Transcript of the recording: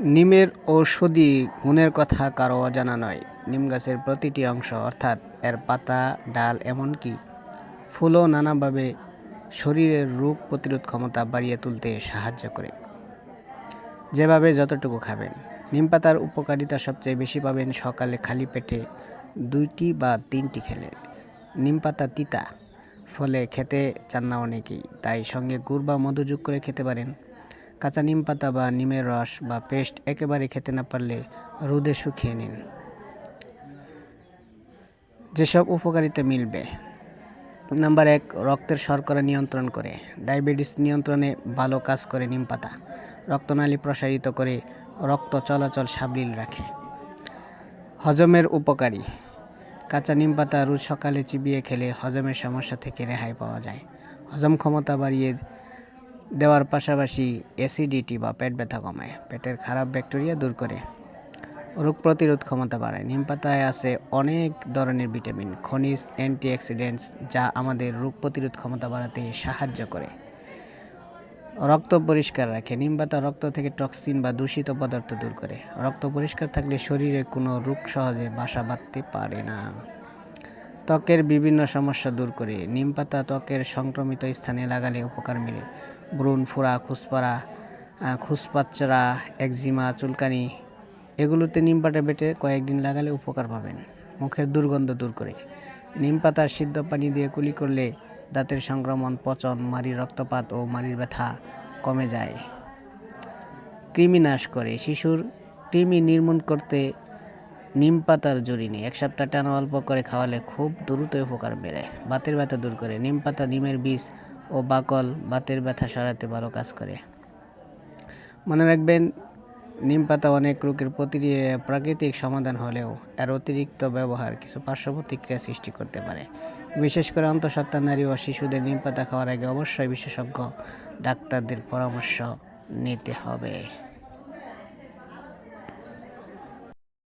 নিমের ঔষধি গুণের কথা কারও অজানা নয়। নিম গাছের প্রতিটি অংশ, অর্থাৎ এর পাতা, ডাল, এমনকি ফুলও নানাভাবে শরীরের রোগ প্রতিরোধ ক্ষমতা বাড়িয়ে তুলতে সাহায্য করে। যেভাবে যতটুকু খাবেন। নিম পাতার উপকারিতা সবচেয়ে বেশি পাবেন সকালে খালি পেটে দুইটি বা তিনটি খেলে। নিম পাতা তিতা, ফলে খেতে চান না অনেকেই, তাই সঙ্গে গুড় বা মধু যোগ করে খেতে পারেন। কাঁচা নিম পাতা বা নিমের রস বা পেস্ট একেবারে খেতে না পারলে রোদে শুকিয়ে নিন। যেসব উপকারিতা মিলবে। নাম্বার এক, রক্তের শর্করা নিয়ন্ত্রণ করে। ডায়াবেটিস নিয়ন্ত্রণে ভালো কাজ করে নিম পাতা। রক্তনালী প্রসারিত করে রক্ত চলাচল সাবলীল রাখে। হজমের উপকারী। কাঁচা নিম পাতা রোজ সকালে চিবিয়ে খেলে হজমের সমস্যা থেকে রেহাই পাওয়া যায়। হজম ক্ষমতা বাড়িয়ে দেওয়ার পাশাপাশি অ্যাসিডিটি বা পেট ব্যথা কমায়। পেটের খারাপ ব্যাকটেরিয়া দূর করে। রোগ প্রতিরোধ ক্ষমতা বাড়ায়। নিম পাতায় আছে অনেক ধরনের ভিটামিন, খনিজ, অ্যান্টিঅক্সিডেন্টস, যা আমাদের রোগ প্রতিরোধ ক্ষমতা বাড়াতে সাহায্য করে। রক্ত পরিষ্কার রাখে। নিম পাতা রক্ত থেকে টক্সিন বা দূষিত পদার্থ দূর করে। রক্ত পরিষ্কার থাকলে শরীরে কোনো রোগ সহজে বাসা বাঁধতে পারে না। ত্বকের বিভিন্ন সমস্যা দূর করে। নিম পাতা ত্বকের সংক্রমিত স্থানে লাগালে উপকার মিলে। ব্রণ ফোড়া খুসপাড়া খুসপাচ্চরা একজিমা, চুলকানি, এগুলোতে নিম পাতা বেটে কয়েকদিন লাগালে উপকার পাবেন। মুখের দুর্গন্ধ দূর করে। নিম পাতার সিদ্ধ পানি দিয়ে কুলি করলে দাঁতের সংক্রমণ, পচন, মাড়ির রক্তপাত ও মাড়ির ব্যথা কমে যায়। কৃমি নাশ করে। শিশুর কৃমি নির্মূল করতে নিম পাতার জুড়ি নেই। এক সপ্তাহ টানা অল্প করে খাওয়ালে খুব দ্রুত উপকার বেড়ে। বাতের ব্যথা দূর করে। নিম পাতা, নিমের বীজ ও বাকল বাতের ব্যথা সারাতে ভালো কাজ করে। মনে রাখবেন, নিম পাতা অনেক রোগের প্রাকৃতিক সমাধান হলেও এর অতিরিক্ত ব্যবহার কিছু পার্শ্ব প্রতিক্রিয়া সৃষ্টি করতে পারে। বিশেষ করে অন্তঃসত্ত্বা নারী ও শিশুদের নিম পাতা খাওয়ার আগে অবশ্যই বিশেষজ্ঞ ডাক্তারদের পরামর্শ নিতে হবে।